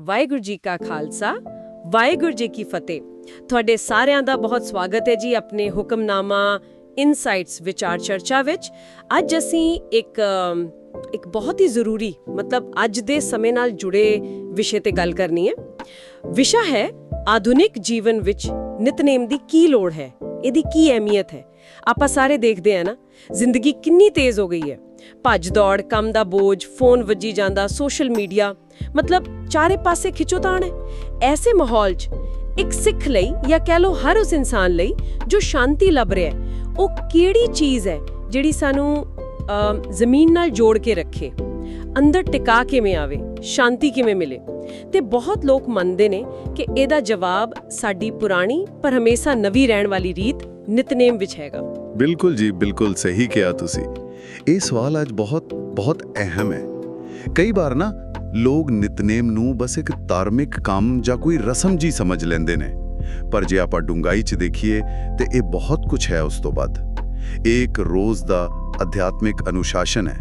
ਵਾਹਿਗੁਰੂ ਜੀ ਕਾ ਖਾਲਸਾ, ਵਾਹਿਗੁਰੂ ਜੀ ਕੀ ਫਤਿਹ। ਤੁਹਾਡੇ ਸਾਰਿਆਂ ਦਾ ਬਹੁਤ ਸਵਾਗਤ ਹੈ ਜੀ ਆਪਣੇ ਹੁਕਮਨਾਮਾ ਇਨਸਾਈਟਸ ਵਿਚਾਰ ਚਰਚਾ ਵਿੱਚ। ਅੱਜ ਅਸੀਂ ਇੱਕ ਇੱਕ ਬਹੁਤ ਹੀ ਜ਼ਰੂਰੀ, ਮਤਲਬ ਅੱਜ ਦੇ ਸਮੇਂ ਨਾਲ ਜੁੜੇ ਵਿਸ਼ੇ ਤੇ ਗੱਲ ਕਰਨੀ ਹੈ। ਵਿਸ਼ਾ ਹੈ ਆਧੁਨਿਕ ਜੀਵਨ ਵਿੱਚ ਨਿਤਨੇਮ ਦੀ ਕੀ ਲੋੜ ਹੈ, ਇਹਦੀ ਕੀ ਅਹਿਮੀਅਤ ਹੈ। ਆਪਾਂ ਸਾਰੇ ਦੇਖਦੇ ਆ ਨਾ, ਜ਼ਿੰਦਗੀ ਕਿੰਨੀ ਤੇਜ਼ ਹੋ ਗਈ ਹੈ। ਭੱਜ ਦੌੜ, ਕੰਮ ਦਾ ਬੋਝ, ਫੋਨ ਵੱਜੀ ਜਾਂਦਾ, ਸੋਸ਼ਲ ਮੀਡੀਆ ਮਤਲਬ ਚਾਰੇ ਪਾਸੇ ਖਿੱਚੋਤਾਣ ਹੈ ਐਸੇ ਮਾਹੌਲ 'ਚ ਇੱਕ ਸਿੱਖ ਲਈ ਜਾਂ ਕਹਿ ਲਓ ਹਰ ਉਸ ਇਨਸਾਨ ਲਈ ਜੋ ਸ਼ਾਂਤੀ ਲੱਭ ਰਿਹਾ ਹੈ, ਉਹ ਕਿਹੜੀ ਚੀਜ਼ ਹੈ ਜਿਹੜੀ ਸਾਨੂੰ ਜ਼ਮੀਨ ਨਾਲ ਜੋੜ ਕੇ ਰੱਖੇ, ਅੰਦਰ ਟਿਕਾ ਕਿਵੇਂ ਆਵੇ, ਸ਼ਾਂਤੀ ਕਿਵੇਂ ਮਿਲੇ। ਤੇ ਬਹੁਤ ਲੋਕ ਮੰਨਦੇ ਨੇ ਕਿ ਇਹਦਾ ਜਵਾਬ ਸਾਡੀ ਪੁਰਾਣੀ ਪਰ ਹਮੇਸ਼ਾ ਨਵੀਂ ਰਹਿਣ ਵਾਲੀ ਰੀਤ ਨਿਤਨੇਮ ਵਿੱਚ ਹੈਗਾ। ਬਿਲਕੁਲ ਜੀ, ਬਿਲਕੁਲ ਸਹੀ ਕਿਹਾ ਤੁਸੀਂ। ਇਹ ਸਵਾਲ ਅੱਜ ਬਹੁਤ ਬਹੁਤ ਅਹਿਮ ਹੈ। ਕਈ ਵਾਰ ਨਾ ਲੋਕ ਨਿਤਨੇਮ ਨੂੰ ਬਸ ਇੱਕ ਧਾਰਮਿਕ ਕੰਮ ਜਾਂ ਕੋਈ ਰਸਮ ਜੀ ਸਮਝ ਲੈਂਦੇ ਨੇ। ਪਰ ਜੇ ਆਪਾਂ ਡੂੰਘਾਈ 'ਚ ਦੇਖੀਏ, ਤੇ ਇਹ ਬਹੁਤ ਕੁਝ ਹੈ ਉਸ ਤੋਂ ਵੱਧ ਇਹ ਇੱਕ ਰੋਜ਼ ਦਾ ਅਧਿਆਤਮਿਕ ਅਨੁਸ਼ਾਸਨ ਹੈ।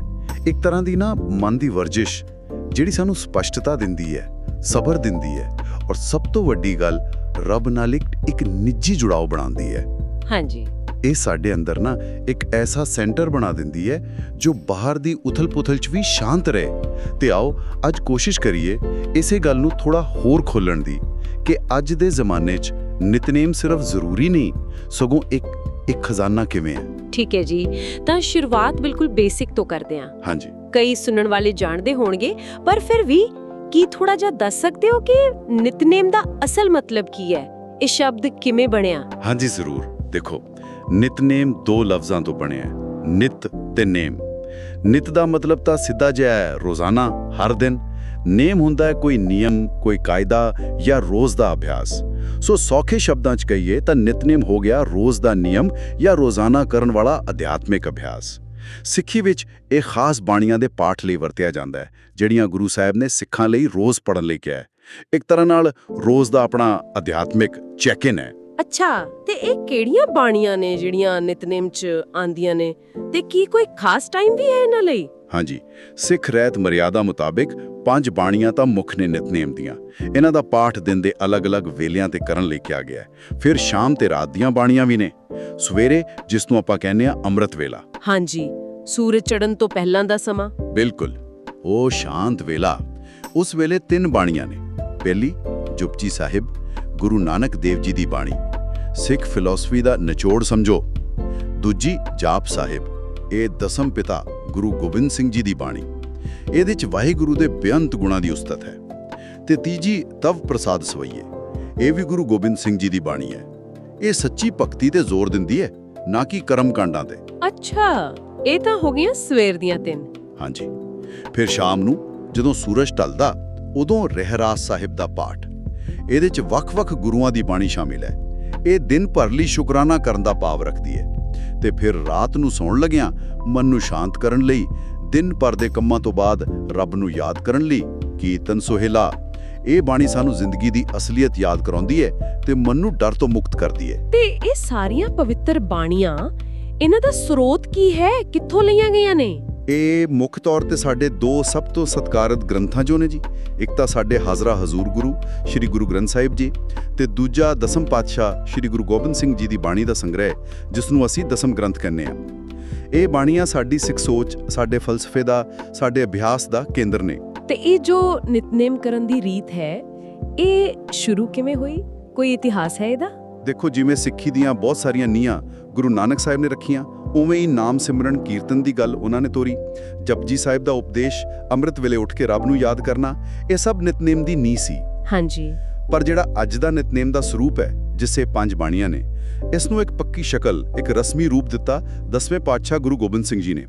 ਇੱਕ ਤਰ੍ਹਾਂ ਦੀ ਨਾ ਮਨ ਦੀ ਵਰਜਿਸ਼, ਜਿਹੜੀ ਸਾਨੂੰ ਸਪਸ਼ਟਤਾ ਦਿੰਦੀ ਹੈ, ਸਬਰ ਦਿੰਦੀ ਹੈ, ਔਰ ਸਭ ਤੋਂ ਵੱਡੀ ਗੱਲ, ਰੱਬ ਨਾਲ ਇੱਕ ਨਿੱਜੀ ਜੁੜਾਓ ਬਣਾਉਂਦੀ ਹੈ। ਹਾਂਜੀ। ਇਹ ਸਾਡੇ ਅੰਦਰ ਨਾ ਇੱਕ ਐਸਾ ਸੈਂਟਰ ਬਣਾ ਦਿੰਦੀ ਹੈ ਜੋ ਬਾਹਰ ਦੀ ਉਥਲ-ਪੁਥਲ 'ਚ ਵੀ ਸ਼ਾਂਤ ਰਹੇ। ਤੇ ਆਓ ਅੱਜ ਕੋਸ਼ਿਸ਼ ਕਰੀਏ ਇਸੇ ਗੱਲ ਨੂੰ ਥੋੜਾ ਹੋਰ ਖੋਲਣ ਦੀ ਕਿ ਅੱਜ ਦੇ ਜ਼ਮਾਨੇ 'ਚ ਨਿਤਨੇਮ ਸਿਰਫ ਜ਼ਰੂਰੀ ਨਹੀਂ ਸਗੋਂ ਇੱਕ ਇੱਕ ਖਜ਼ਾਨਾ ਕਿਵੇਂ ਹੈ? ਠੀਕ ਹੈ ਜੀ। ਤਾਂ ਸ਼ੁਰੂਆਤ ਬਿਲਕੁਲ ਬੇਸਿਕ ਤੋਂ ਕਰਦੇ ਹਾਂ। ਹਾਂਜੀ। ਕਈ ਸੁਣਨ ਵਾਲੇ ਜਾਣਦੇ ਹੋਣਗੇ ਪਰ ਫਿਰ ਵੀ ਕੀ ਥੋੜਾ ਜਿਹਾ ਦੱਸ ਸਕਦੇ ਹੋ ਕਿ ਨਿਤਨੇਮ ਦਾ ਅਸਲ ਮਤਲਬ ਕੀ ਹੈ? ਇਹ ਸ਼ਬਦ ਕਿਵੇਂ ਬਣਿਆ? ਹਾਂਜੀ ਜ਼ਰੂਰ ਦੇਖੋ। ਨਿਤਨੇਮ ਦੋ ਲਫ਼ਜ਼ਾਂ ਤੋਂ ਬਣਿਆ ਹੈ, ਨਿਤ ਤੇ ਨੇਮ। ਨਿਤ ਦਾ ਮਤਲਬ ਤਾਂ ਸਿੱਧਾ ਜਿਹਾ ਹੈ, ਰੋਜ਼ਾਨਾ, ਹਰ ਦਿਨ। ਨੇਮ ਹੁੰਦਾ ਹੈ ਕੋਈ ਨਿਯਮ, ਕੋਈ ਕਾਇਦਾ ਜਾਂ ਰੋਜ਼ ਦਾ ਅਭਿਆਸ। ਸੋ ਸੌਖੇ ਸ਼ਬਦਾਂ 'ਚ ਕਹੀਏ ਤਾਂ ਨਿਤਨੇਮ ਹੋ ਗਿਆ ਰੋਜ਼ ਦਾ ਨਿਯਮ ਜਾਂ ਰੋਜ਼ਾਨਾ ਕਰਨ ਵਾਲਾ ਅਧਿਆਤਮਿਕ ਅਭਿਆਸ। ਸਿੱਖੀ ਵਿੱਚ ਇਹ ਖਾਸ ਬਾਣੀਆਂ ਦੇ ਪਾਠ ਲਈ ਵਰਤਿਆ ਜਾਂਦਾ ਹੈ, ਜਿਹੜੀਆਂ ਗੁਰੂ ਸਾਹਿਬ ਨੇ ਸਿੱਖਾਂ ਲਈ ਰੋਜ਼ ਪੜਨ ਲਈ ਕਿਹਾ ਹੈ। ਇੱਕ ਤਰ੍ਹਾਂ ਨਾਲ ਰੋਜ਼ ਦਾ ਆਪਣਾ ਅਧਿਆਤਮਿਕ ਚੈੱਕ-ਇਨ ਹੈ। ਅੱਛਾ ਤੇ ਇਹ ਕਿਹੜੀਆਂ ਬਾਣੀਆਂ ਨੇ ਜਿਹੜੀਆਂ ਨਿਤਨੇਮ ਚ ਆਂਦੀਆਂ ਨੇ? ਤੇ ਕੀ ਕੋਈ ਖਾਸ ਟਾਈਮ ਵੀ ਹੈ ਇਹਨਾਂ ਲਈ? ਹਾਂਜੀ ਸਿੱਖ ਰਹਿਤ ਮਰਿਆਦਾ ਮੁਤਾਬਿਕ ਪੰਜ ਬਾਣੀਆਂ ਤਾਂ ਮੁੱਖ ਨੇ ਨਿਤਨੇਮ ਦੀਆਂ। ਇਹਨਾਂ ਦਾ ਪਾਠ ਦਿਨ ਦੇ ਅਲੱਗ-ਅਲੱਗ ਵੇਲਿਆਂ ਤੇ ਕਰਨ ਲਈ ਕਿਹਾ ਗਿਆ ਹੈ। ਫਿਰ ਸ਼ਾਮ ਤੇ ਰਾਤ ਦੀਆਂ ਬਾਣੀਆਂ ਵੀ ਨੇ। ਸਵੇਰੇ ਜਿਸ ਨੂੰ ਆਪਾਂ ਕਹਿੰਦੇ ਆ ਅੰਮ੍ਰਿਤ ਵੇਲਾ। ਹਾਂਜੀ ਸੂਰਜ ਚੜਨ ਤੋਂ ਪਹਿਲਾਂ ਦਾ ਸਮਾਂ। ਬਿਲਕੁਲ ਉਹ ਸ਼ਾਂਤ ਵੇਲਾ। ਉਸ ਵੇਲੇ ਤਿੰਨ ਬਾਣੀਆਂ ਨੇ। ਪਹਿਲੀ ਜੁਪਜੀ ਸਾਹਿਬ। ਗੁਰੂ ਨਾਨਕ ਦੇਵ ਜੀ ਦੀ ਬਾਣੀ। ਸਿੱਖ ਫਿਲਾਸਫੀ ਦਾ ਨਿਚੋੜ ਸਮਝੋ। ਦੂਜੀ ਜਾਪ ਸਾਹਿਬ। ਇਹ ਦਸਮ ਪਿਤਾ ਗੁਰੂ ਗੋਬਿੰਦ ਸਿੰਘ ਜੀ ਦੀ ਬਾਣੀ। ਇਹਦੇ ਚ ਵਾਹਿਗੁਰੂ ਦੇ ਬੇਅੰਤ ਗੁਣਾਂ ਦੀ ਉਸਤਤ ਹੈ। ਤੇ ਤੀਜੀ ਤਵ ਪ੍ਰਸਾਦ ਸਵਈਏ। ਇਹ ਵੀ ਗੁਰੂ ਗੋਬਿੰਦ ਸਿੰਘ ਜੀ ਦੀ ਬਾਣੀ ਹੈ। ਇਹ ਸੱਚੀ ਭਗਤੀ ਤੇ ਜ਼ੋਰ ਦਿੰਦੀ ਹੈ ਨਾ ਕਿ ਕਰਮ ਕਾਂਡਾਂ ਤੇ। ਅੱਛਾ ਇਹ ਤਾਂ ਹੋ ਗਈਆਂ ਸਵੇਰ ਦੀਆਂ ਤਿੰਨ। ਹਾਂਜੀ। ਫਿਰ ਸ਼ਾਮ ਨੂੰ ਜਦੋਂ ਸੂਰਜ ਢਲਦਾ ਉਦੋਂ ਰਹਿਰਾਸ ਸਾਹਿਬ ਦਾ ਪਾਠ। ਇਹਦੇ 'ਚ ਵੱਖ-ਵੱਖ ਗੁਰੂਆਂ ਦੀ ਬਾਣੀ ਸ਼ਾਮਿਲ ਹੈ। ਇਹ ਦਿਨ ਭਰ ਲਈ ਸ਼ੁਕਰਾਨਾ ਕਰਨ ਦਾ ਭਾਵ ਰੱਖਦੀ ਹੈ। ਤੇ ਫਿਰ ਰਾਤ ਨੂੰ ਸੌਣ ਲੱਗਿਆਂ ਮਨ ਨੂੰ ਸ਼ਾਂਤ ਕਰਨ ਲਈ, ਦਿਨ ਭਰ ਦੇ ਕੰਮਾਂ ਤੋਂ ਬਾਅਦ ਰੱਬ ਨੂੰ ਯਾਦ ਕਰਨ ਲਈ ਕੀਰਤਨ ਸੁਹੇਲਾ। ਇਹ ਬਾਣੀ ਸਾਨੂੰ ਜ਼ਿੰਦਗੀ ਦੀ ਅਸਲੀਅਤ ਯਾਦ ਕਰਾਉਂਦੀ ਹੈ ਤੇ ਮਨ ਨੂੰ ਡਰ ਤੋਂ ਮੁਕਤ ਕਰਦੀ ਹੈ। ਤੇ ਇਹ ਸਾਰੀਆਂ ਪਵਿੱਤਰ ਬਾਣੀਆਂ, ਇਹਨਾਂ ਦਾ ਸਰੋਤ ਕੀ ਹੈ? ਕਿੱਥੋਂ ਲਈਆਂ ਗਈਆਂ ਨੇ? ਇਹ ਮੁੱਖ ਤੌਰ ਤੇ ਸਾਡੇ ਦੋ ਸਭ ਤੋਂ ਸਤਿਕਾਰਤ ਗ੍ਰੰਥਾਂ ਚੋਂ ਨੇ ਜੀ। ਇੱਕ ਤਾਂ ਸਾਡੇ ਹਾਜ਼ਰਾ ਹਜ਼ੂਰ ਗੁਰੂ ਸ੍ਰੀ ਗੁਰੂ ਗ੍ਰੰਥ ਸਾਹਿਬ ਜੀ ਤੇ ਦੂਜਾ ਦਸਮ ਪਾਤਸ਼ਾਹ ਸ੍ਰੀ ਗੁਰੂ ਗੋਬਿੰਦ ਸਿੰਘ ਜੀ ਦੀ ਬਾਣੀ ਦਾ ਸੰਗ੍ਰਹਿ ਜਿਸ ਨੂੰ ਅਸੀਂ ਦਸਮ ਗ੍ਰੰਥ ਕਹਿੰਦੇ ਆ ਇਹ ਬਾਣੀਆਂ ਸਾਡੀ ਸਿੱਖ ਸੋਚ ਸਾਡੇ ਫਲਸਫੇ ਦਾ ਸਾਡੇ ਅਭਿਆਸ ਦਾ ਕੇਂਦਰ ਨੇ। ਤੇ ਇਹ ਜੋ ਨਿਤਨੇਮ ਕਰਨ ਦੀ ਰੀਤ ਹੈ ਇਹ ਸ਼ੁਰੂ ਕਿਵੇਂ ਹੋਈ? ਕੋਈ ਇਤਿਹਾਸ ਹੈ ਇਹਦਾ? ਦੇਖੋ ਜਿਵੇਂ ਸਿੱਖੀ ਦੀਆਂ ਬਹੁਤ ਸਾਰੀਆਂ ਨੀਹਾਂ ਗੁਰੂ ਨਾਨਕ ਸਾਹਿਬ ਨੇ ਰੱਖੀਆਂ ਉਵੇਂ ਹੀ ਨਾਮ ਸਿਮਰਨ ਕੀਰਤਨ ਦੀ ਗੱਲ ਉਹਨਾਂ ਨੇ ਤੋਰੀ। ਜਪਜੀ ਸਾਹਿਬ ਦਾ ਉਪਦੇਸ਼ ਅੰਮ੍ਰਿਤ ਵੇਲੇ ਉੱਠ ਕੇ ਰੱਬ ਨੂੰ ਯਾਦ ਕਰਨਾ ਇਹ ਸਭ ਨਿਤਨੇਮ ਦੀ ਨੀਂਹ ਸੀ। ਹਾਂਜੀ। ਪਰ ਜਿਹੜਾ ਅੱਜ ਦਾ ਨਿਤਨੇਮ ਦਾ ਸਰੂਪ ਹੈ ਜਿਸੇ ਪੰਜ ਬਾਣੀਆਂ ਨੇ ਇਸ ਨੂੰ ਇੱਕ ਪੱਕੀ ਸ਼ਕਲ ਇੱਕ ਰਸਮੀ ਰੂਪ ਦਿੱਤਾ ਦਸਵੇਂ ਪਾਤਸ਼ਾਹ ਗੁਰੂ ਗੋਬਿੰਦ ਸਿੰਘ ਜੀ ਨੇ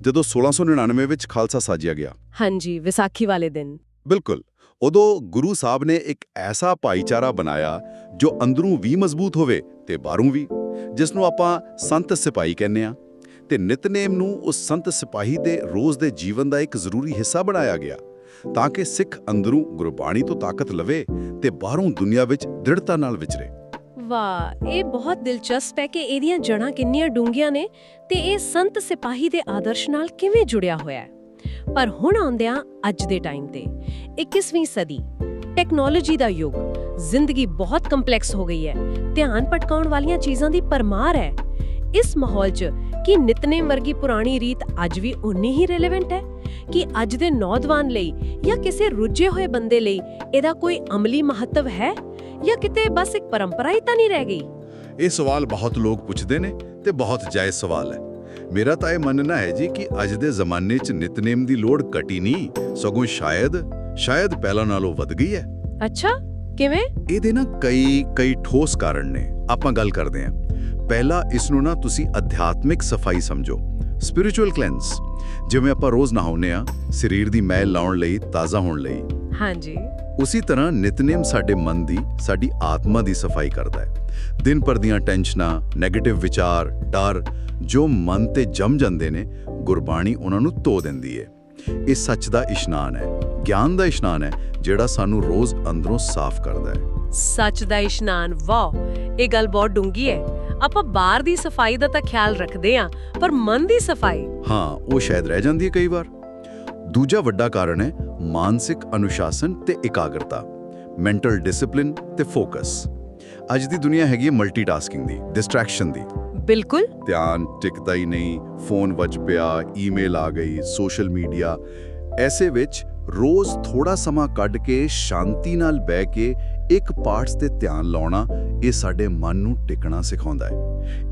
ਜਦੋਂ 1699 ਵਿੱਚ ਖਾਲਸਾ ਸਾਜਿਆ ਗਿਆ। ਹਾਂਜੀ ਵਿਸਾਖੀ ਵਾਲੇ ਦਿਨ। ਬਿਲਕੁਲ। ਉਦੋਂ ਗੁਰੂ ਸਾਹਿਬ ਨੇ ਇੱਕ ਐਸਾ ਭਾਈਚਾਰਾ ਬਣਾਇਆ ਜੋ ਅੰਦਰੋਂ ਵੀ ਮਜ਼ਬੂਤ ਹੋਵੇ ਤੇ ਬਾਹਰੋਂ ਵੀ। ਜਿਸ ਨੂੰ ਆਪਾਂ ਸੰਤ ਸਿਪਾਹੀ ਕਹਿੰਦੇ ਆ ਤੇ ਨਿਤਨੇਮ ਨੂੰ ਉਸ ਸੰਤ ਸਿਪਾਹੀ ਦੇ ਰੋਜ਼ ਦੇ ਜੀਵਨ ਦਾ ਇੱਕ ਜ਼ਰੂਰੀ ਹਿੱਸਾ ਬਣਾਇਆ ਗਿਆ, ਤਾਂ ਕਿ ਸਿੱਖ ਅੰਦਰੋਂ ਗੁਰਬਾਣੀ ਤੋਂ ਤਾਕਤ ਲਵੇ ਤੇ ਬਾਹਰੋਂ ਦੁਨੀਆ ਵਿੱਚ ਦ੍ਰਿੜਤਾ ਨਾਲ ਵਿਚਰੇ। ਵਾਹ, ਇਹ ਬਹੁਤ ਦਿਲਚਸਪ ਹੈ ਕਿ ਇਹਦੀਆਂ ਜੜ੍ਹਾਂ ਕਿੰਨੀਆਂ ਡੂੰਘੀਆਂ ਨੇ ਤੇ ਇਹ ਸੰਤ ਸਿਪਾਹੀ ਦੇ ਆਦਰਸ਼ ਨਾਲ ਕਿਵੇਂ ਜੁੜਿਆ ਹੋਇਆ ਹੈ। ਪਰ ਹੁਣ ਆਉਂਦਿਆਂ ਅੱਜ ਦੇ ਟਾਈਮ ਤੇ 21ਵੀਂ ਸਦੀ, ਟੈਕਨੋਲੋਜੀ ਦਾ ਯੁੱਗ ਜ਼ਿੰਦਗੀ ਬਹੁਤ ਕੰਪਲੈਕਸ ਹੋ ਗਈ ਹੈ। ਧਿਆਨ ਭਟਕਾਉਣ ਵਾਲੀਆਂ ਚੀਜ਼ਾਂ ਦੀ ਪਰਮਾਰ ਹੈ। ਇਸ ਮਾਹੌਲ 'ਚ ਕੀ ਨਿਤਨੇਮ ਵਰਗੀ ਪੁਰਾਣੀ ਰੀਤ ਅੱਜ ਵੀ ਉਨੀ ਹੀ ਰਿਲੇਵੈਂਟ ਹੈ? ਕਿ ਅੱਜ ਦੇ ਨੌਜਵਾਨ ਲਈ ਜਾਂ ਕਿਸੇ ਰੁੱਝੇ ਹੋਏ ਬੰਦੇ ਲਈ ਇਹਦਾ ਕੋਈ ਅਮਲੀ ਮਹੱਤਵ ਹੈ? ਜਾਂ ਕਿਤੇ ਬਸ ਇੱਕ ਪਰੰਪਰਾ ਹੀ ਤਾਂ ਨਹੀਂ ਰਹਿ ਗਈ? ਇਹ ਸਵਾਲ ਬਹੁਤ ਲੋਕ ਪੁੱਛਦੇ ਨੇ ਤੇ ਬਹੁਤ ਜਾਇਜ਼ ਸਵਾਲ ਹੈ। ਮੇਰਾ ਤਾਂ ਇਹ ਮੰਨਣਾ ਹੈ ਜੀ ਕਿ ਅੱਜ ਦੇ ਜ਼ਮਾਨੇ 'ਚ ਨਿਤਨੇਮ ਦੀ ਲੋੜ ਘਟੀ ਨਹੀਂ ਸਗੋਂ ਸ਼ਾਇਦ ਸ਼ਾਇਦ ਪਹਿਲਾਂ ਨਾਲੋਂ ਵੱਧ ਗਈ ਹੈ। ਅੱਛਾ। ਕਿਵੇਂ? ਇਹਦੇ ਨਾ ਕਈ ਕਈ ਠੋਸ ਕਾਰਨ ਨੇ। ਆਪਾਂ ਗੱਲ ਕਰਦੇ ਹਾਂ। ਪਹਿਲਾ ਇਸ ਨੂੰ ਨਾ ਤੁਸੀਂ ਅਧਿਆਤਮਿਕ ਸਫ਼ਾਈ ਸਮਝੋ। ਸਪਿਰਚੁਅਲ ਕਲੈਂਸ ਜਿਵੇਂ ਆਪਾਂ ਰੋਜ਼ ਨਹਾਉਂਦੇ ਆ ਸਰੀਰ ਦੀ ਮੈਲ ਲਾਉਣ ਲਈ ਤਾਜ਼ਾ ਹੋਣ ਲਈ। ਹਾਂਜੀ। ਉਸੇ ਤਰ੍ਹਾਂ ਨਿਤਨੇਮ ਸਾਡੇ ਮਨ ਦੀ ਸਾਡੀ ਆਤਮਾ ਦੀ ਸਫ਼ਾਈ ਕਰਦਾ ਹੈ। ਦਿਨ ਭਰ ਦੀਆਂ ਟੈਨਸ਼ਨਾਂ 네ਗੇਟਿਵ ਵਿਚਾਰ ਡਰ ਜੋ ਮਨ ਤੇ ਜੰਮ ਜਾਂਦੇ ਨੇ ਗੁਰਬਾਣੀ ਉਹਨਾਂ ਨੂੰ ਧੋ ਦਿੰਦੀ ਹੈ। ਇਹ ਸੱਚ ਦਾ ਇਸ਼ਨਾਨ ਹੈ ਗਿਆਨ ਦਾ ਇਸ਼ਨਾਨ ਹੈ ਜਿਹੜਾ ਸਾਨੂੰ ਰੋਜ਼ ਅੰਦਰੋਂ ਸਾਫ਼ ਕਰਦਾ ਹੈ। ਸੱਚ ਦਾ ਇਸ਼ਨਾਨ ਵਾਹ ਇਹ ਗੱਲ ਬਹੁਤ ਡੂੰਗੀ ਹੈ। ਆਪਾਂ ਬਾਹਰ ਦੀ ਸਫ਼ਾਈ ਦਾ ਤਾਂ ਖਿਆਲ ਰੱਖਦੇ ਆ ਪਰ ਮਨ ਦੀ ਸਫ਼ਾਈ? ਹਾਂ ਉਹ ਸ਼ਾਇਦ ਰਹਿ ਜਾਂਦੀ ਹੈ ਕਈ ਵਾਰ। ਦੂਜਾ ਵੱਡਾ ਕਾਰਨ ਹੈ ਮਾਨਸਿਕ ਅਨੁਸ਼ਾਸਨ ਤੇ ਇਕਾਗਰਤਾ ਮੈਂਟਲ ਡਿਸਪਲਿਨ ਤੇ ਫੋਕਸ ਅੱਜ ਦੀ ਦੁਨੀਆ ਹੈਗੀ ਹੈ ਮਲਟੀਟਾਸਕਿੰਗ ਦੀ ਡਿਸਟਰੈਕਸ਼ਨ ਦੀ। ਬਿਲਕੁਲ। ਧਿਆਨ ਟਿਕਦਾ ਹੀ ਨਹੀਂ ਫੋਨ ਵੱਜ ਪਿਆ ਈਮੇਲ ਆ ਗਈ ਸੋਸ਼ਲ ਮੀਡੀਆ। ਐਸੇ ਵਿੱਚ ਰੋਜ਼ ਥੋੜਾ ਸਮਾਂ ਕੱਢ ਕੇ ਸ਼ਾਂਤੀ ਨਾਲ ਬਹਿ ਕੇ ਇੱਕ ਪਾਰਟਸ ਤੇ ਧਿਆਨ ਲਾਉਣਾ ਇਹ ਸਾਡੇ ਮਨ ਨੂੰ ਟਿਕਣਾ ਸਿਖਾਉਂਦਾ ਹੈ।